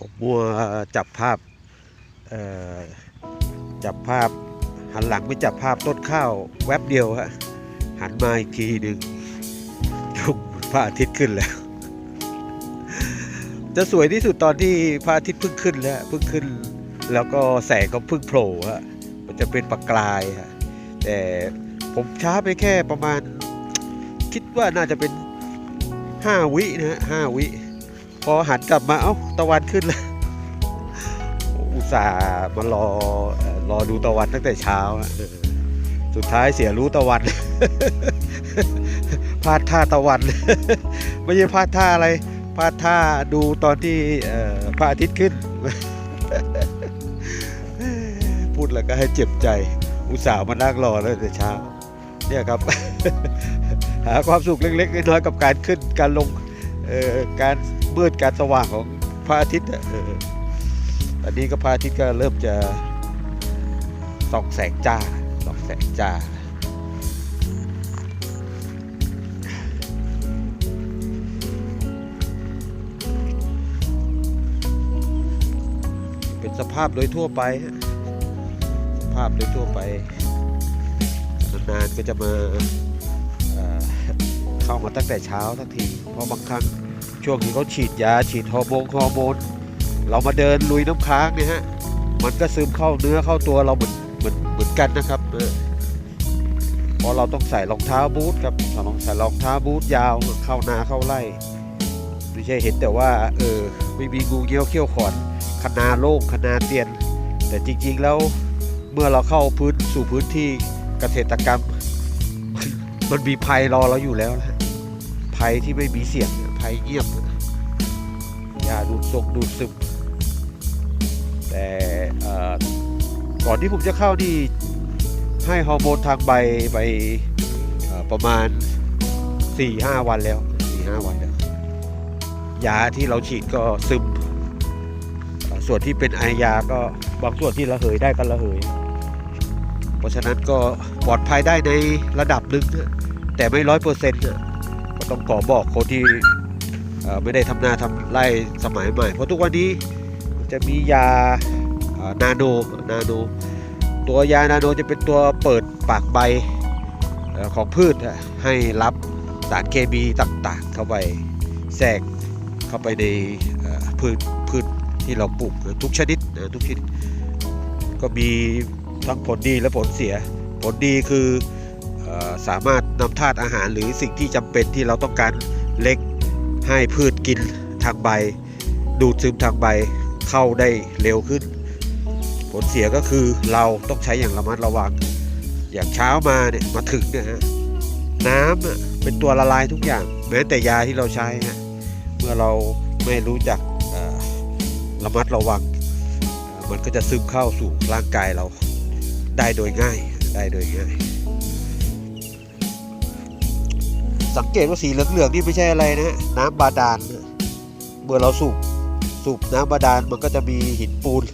ผมมัวจับภาพเอ่อจับภาพ หันหลังไปจับภาพต้นข้าวแวบเดียวฮะหันมาอีกทีหนึ่งยุกพระอาทิตย์ขึ้นแล้ว จะสวยที่สุดตอนที่พระอาทิตย์เพิ่งขึ้นแล้วเพิ่งขึ้น แล้วก็แสงก็เพิ่งโผล่ฮะมันจะเป็นประกายฮะแต่ผมช้าไปแค่ประมาณ คิดว่าน่าจะเป็นห้าวินะฮะห้าวิ พอหันกลับมา เอ้า ตะวันขึ้นแล้ว อุตส่าห์มารอรอดูตะวันตั้งแต่เช้าอะสุดท้ายเสียรู้ตะวัน พลาดท่าตะวัน ไม่ใช่พลาดท่าอะไร พลาดท่าดูตอนที่พระอาทิตย์ขึ้น พูดแล้วก็ให้เจ็บใจ อุตส่าห์มานั่งรอแล้วแต่เช้า เนี่ยครับ หาความสุขเล็กๆน้อยๆกับการขึ้นการลงการ มืดการสว่างของพระอาทิตย์อะเออตอนนี้ก็พระอาทิตย์ก็เริ่มจะส่องแสงจ้าส่องแสงจ้าเป็นสภาพโดยทั่วไป สภาพโดยทั่วไป นานๆก็จะมาเข้ามาตั้งแต่เช้าทักที เพราะบางครั้ง ช่วงที่เขาฉีดยาฉีดฮอร์โมนฮอร์โมนเรามาเดินลุยน้ำค้างเนี่ยฮะมันก็ซึมเข้าเนื้อเข้าตัวเราเหมือนเหมือนเหมือนกันนะครับเออพราะเราต้องใส่รองเท้าบูทครับต้องใส่รองเท้าบูทยาวเข้านาเข้าไร่ไม่ใช่เห็นแต่ว่าเออไม่มีงูเงี้ยวเขี้ยวขอนคนาโล่งคนาเตียน แต่จริงๆแล้วเมื่อเราเข้าพื้นสู่พื้นที่เกษตรกรรม มันมีภัยรอเราอยู่แล้วนะภัยที่ไม่มีเสียง ยเงียบยาดูดซกดูดซึมแต่ก่อนที่ผมจะเข้านี่ให้ฮอร์โมนทางใบไปประมาณ 4-5 วันแล้ว 4-5 วันแล้วยาที่เราฉีดก็ซึม ส่วนที่เป็นไอยาก็บางส่วนที่ระเหยได้ก็ระเหย เพราะฉะนั้นก็ปลอดภัยได้ในระดับหนึ่งแต่ไม่ร้อยเปอร์เซ็นต์ก็ต้องขอบอกคนที่ ไม่ได้ทำนาทำไร่สมัยใหม่ เพราะทุกวันนี้จะมียานาโนนาโน ตัวยานาโนจะเป็นตัวเปิดปากใบอของพืชให้รับสารเคมีต่างๆ เข้าไปแทรกเข้าไปในพืชพืชที่เราปลูกทุกชนิดทุกชนิด ก็มีทั้งผลดีและผลเสีย ผลดีคืออสามารถนำธาตุอาหารหรือสิ่งที่จำเป็นที่เราต้องการเล็ก ให้พืชกินทางใบ ดูดซึมทางใบเข้าได้เร็วขึ้น ผลเสียก็คือเราต้องใช้อย่างระมัดระวัง อย่างเช้ามาเนี่ยมาถึงเนี่ยฮะน้ำเป็นตัวละลายทุกอย่าง แม้แต่ยาที่เราใช้ฮะเมื่อเราไม่รู้จักระมัดระวัง มันก็จะซึมเข้าสู่ร่างกายเราได้โดยง่ายได้โดยง่าย สังเกตว่าสีเหลืองๆนี่ไม่ใช่อะไรนะน้ำบาดาลเมื่อเราสูบสูบน้ำบาดาลมันก็จะมีหินปูน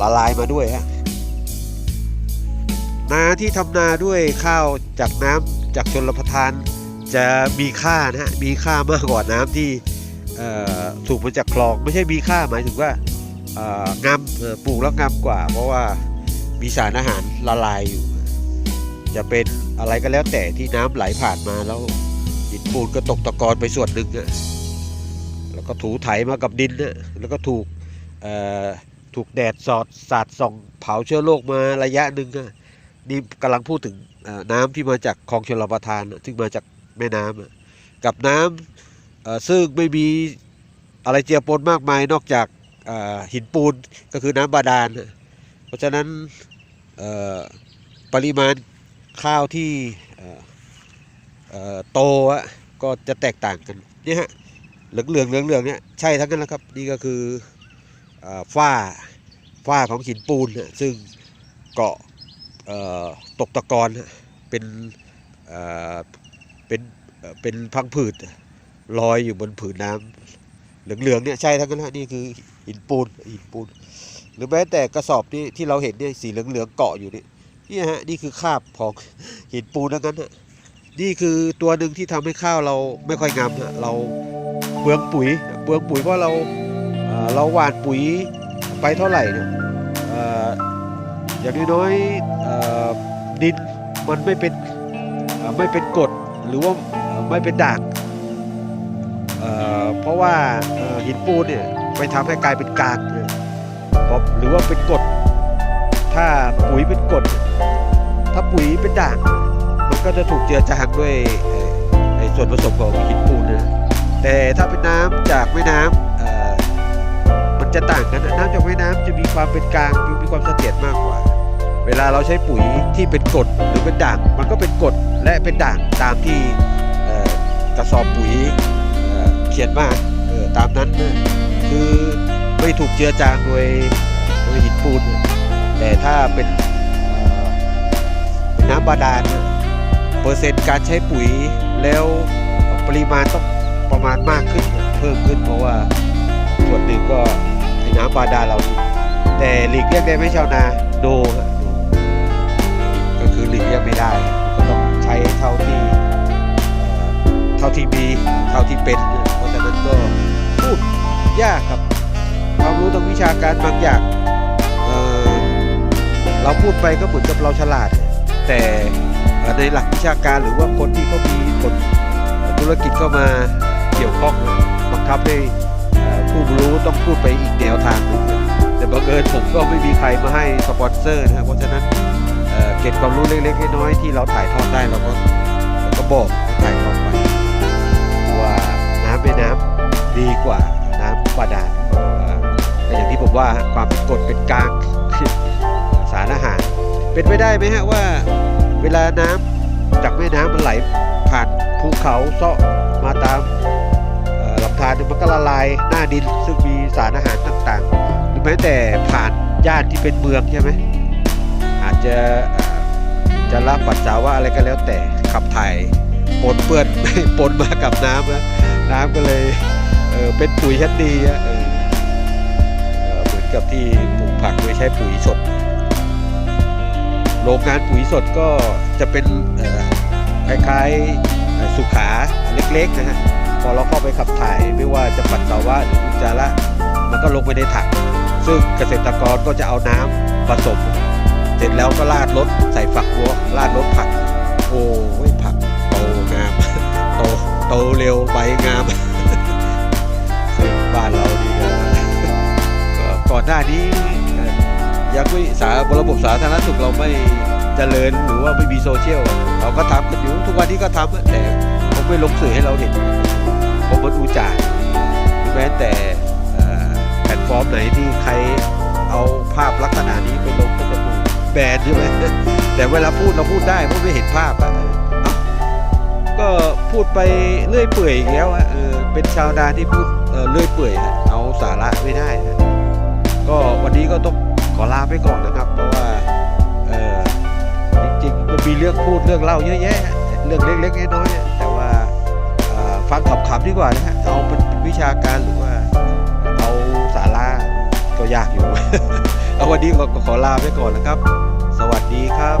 ละลายมาด้วยฮะนาที่ทำนาด้วยข้าวจากน้ำจากชนรประทานจะมีค่านะฮะมีค่ามากกว่าน้ำที่สูบมาจากคลองไม่ใช่มีค่าหมายถึงว่าเอ่องามปลูกแล้วงามกว่า เพราะว่ามีสารอาหารละลายอยู่ จะเป็น อะไรก็แล้วแต่ที่น้ำไหลผ่านมาแล้วหินปูนก็ตกตะกอนไปส่วนหนึ่งอะแล้วก็ถูไถมากับดินนะแล้วก็ถูกถูกแดดสอดสาดส่องเผาเชื้อโรคมาระยะหนึ่งอะนี่กำลังพูดถึงน้ำที่มาจากคลองชลประทานซึ่งมาจากแม่น้ำอะกับน้ำเอ่อซึ่งไม่มีอะไรเจือปนมากมายนอกจากหินปูนก็คือน้ำบาดาลเพราะฉะนั้นปริมาณ ข้าวที่เอ่อเอ่อโตอะก็จะแตกต่างกันเนี่ยฮะเหลืองเหลืองเหลืองเหลืองเนี่ยใช่ทั้งนั้นแหละครับ นี่ก็คือฝ้าฝ้าของหินปูนนะซึ่งเกาะตกตะกอนเป็นเป็นเป็นพังผืดลอยอยู่บนผืนน้ำเหลืองๆเนี่ยใช่ทั้งนั้นฮะนี่คือหินปูนหินปูน หรือแม้แต่กระสอบนี่ที่เราเห็นเนี่ยสีเหลืองๆเกาะอยู่นี่ นี่ฮะนี่คือคราบของหินปูนทั้งนั้นฮะนี่คือตัวหนึ่งที่ทำให้ข้าวเราไม่ค่อยงามฮะเราเปลืองปุ๋ยเปลืองปุ๋ยเพราะเราเราหว่านปุ๋ยไปเท่าไหร่เนี่ยอย่างน้อยๆดินมันไม่เป็นไม่เป็นกรดหรือว่าไม่เป็นด่างเพราะว่าหินปูนเนี่ยไปทำให้กลายเป็นกางเนี่ยหรือว่าเป็นกรดถ้าปุ๋ยเป็นกรด ถ้าปุ๋ยเป็นด่างมันก็จะถูกเจือจางด้วยส่วนผสมของหินปูนนะแต่ถ้าเป็นน้ำจากแม่น้ำเอ่อมันจะต่างกันน้ำจากแม่น้ำจะมีความเป็นกลางมีความเสถียรมากกว่า เวลาเราใช้ปุ๋ยที่เป็นกรดหรือเป็นด่างมันก็เป็นกรดและเป็นด่างตามที่กระสอบปุ๋ยเขียนมาเออตามนั้นนะคือไม่ถูกเจือจางโดยโดยหินปูน แต่ถ้าเป็น น้ำบาดาลเนี่ยเปอร์เซ็นต์การใช้ปุ๋ยแล้วปริมาณต้องประมาณมากขึ้นเพิ่มขึ้นเพราะว่าส่วนหนึ่งก็ไอ้น้ำบาดาลเรา แต่หลีกเลี่ยงได้ไหมชาวนาโดก็คือหลีกเลี่ยงไม่ได้ก็ต้องใช้เท่าที่เท่าที่มีเท่าที่เป็นเพราะฉะนั้นก็พูดยากครับความรู้ทางวิชาการบางอย่างเเราพูดไปก็เหมือนกับเราฉลาด แต่ในหลักวิชาการหรือว่าคนที่เขามีผลธุรกิจเข้ามาเกี่ยวข้องบังคับให้ผู้รู้ต้องพูดไปอีกแนวทางหนึ่งแต่บังเอิญผมก็ไม่มีใครมาให้สปอนเซอร์นะครับเพราะฉะนั้นเเก็บความรู้เล็กๆน้อยๆที่เราถ่ายทอดได้เราก็เราก็บอกถ่ายทอดไปว่าน้ำแม่น้ำดีกว่าน้ำบาดาลเพราะว่าแต่อย่างที่ผมว่าความเป็นกดเป็นกลางสารอาหาร เป็นไปได้ไหมฮะว่า เวลาน้ำจากแม่น้ำมันไหลผ่านภูเขาเซาะมาตามลำธารมันก็ละลายหน้าดินซึ่งมีสารอาหารต่างๆ หรือแม้แต่ผ่านย่านที่เป็นเมืองใช่ไหมอาจจะจะรับปัสสาวะอะไรก็แล้วแต่ขับถ่ายปนเปื้อนปนมากับน้ำนะน้ำก็เลยเเป็นปุ๋ยชั้นดีเหมือนกับที่ปลูกผักโดยใช้ปุ๋ยสด โรงงานปุ๋ยสดก็จะเป็นคล้ายๆสุขาเล็กๆนะฮะพอเราเข้าไปขับถ่ายไม่ว่าจะปัสสาวะหรืออุจจาระมันก็ลงไปในถังซึ่งเกษตรกรก็จะเอาน้ำผสม เสร็จแล้วก็ราดรถใส่ฝักบัวราดรถผัก โอ้ยผักโตงามโตโตเร็วใบงามซึ่งบ้านเรานี่ก็ก็ก่อนหน้านี้ อยังไม่สาระบบสาธารณสุขเราไม่เจริญหรือว่าไม่มีโซเชียลเราก็ทำกันอยู่ทุกวันนี้ก็ทำแต่ผมไม่ลงสื่อให้เราเห็นผมมันอุจารแม้แต่แพลตฟอร์มไหนที่ใครเอาภาพลักษณะนี้ไปลงก็จะถูกแบนใช่ไหมแต่เวลาพูดเราพูดได้เพราะไม่เห็นภาพอะก็พูดไปเรื่อยเปื่อยอีกแล้วอะเออเป็นชาวนาที่พูดเรื่อยเปื่อยเอาสาระไม่ได้นะก็วันนี้ก็ต้อง ขอลาไปก่อนนะครับเพราะว่าเออจริงๆมันมีเรื่องพูดเรื่องเล่าเยอะแยะ เรื่องเล็กๆน้อยๆอะแต่ว่าฟังขำๆดีกว่านะฮะเอาเป็นวิชาการหรือว่าเอาสาระก็ยากอยู่ เอาวันนี้ก็ขอลาไปก่อนนะครับ สวัสดีครับ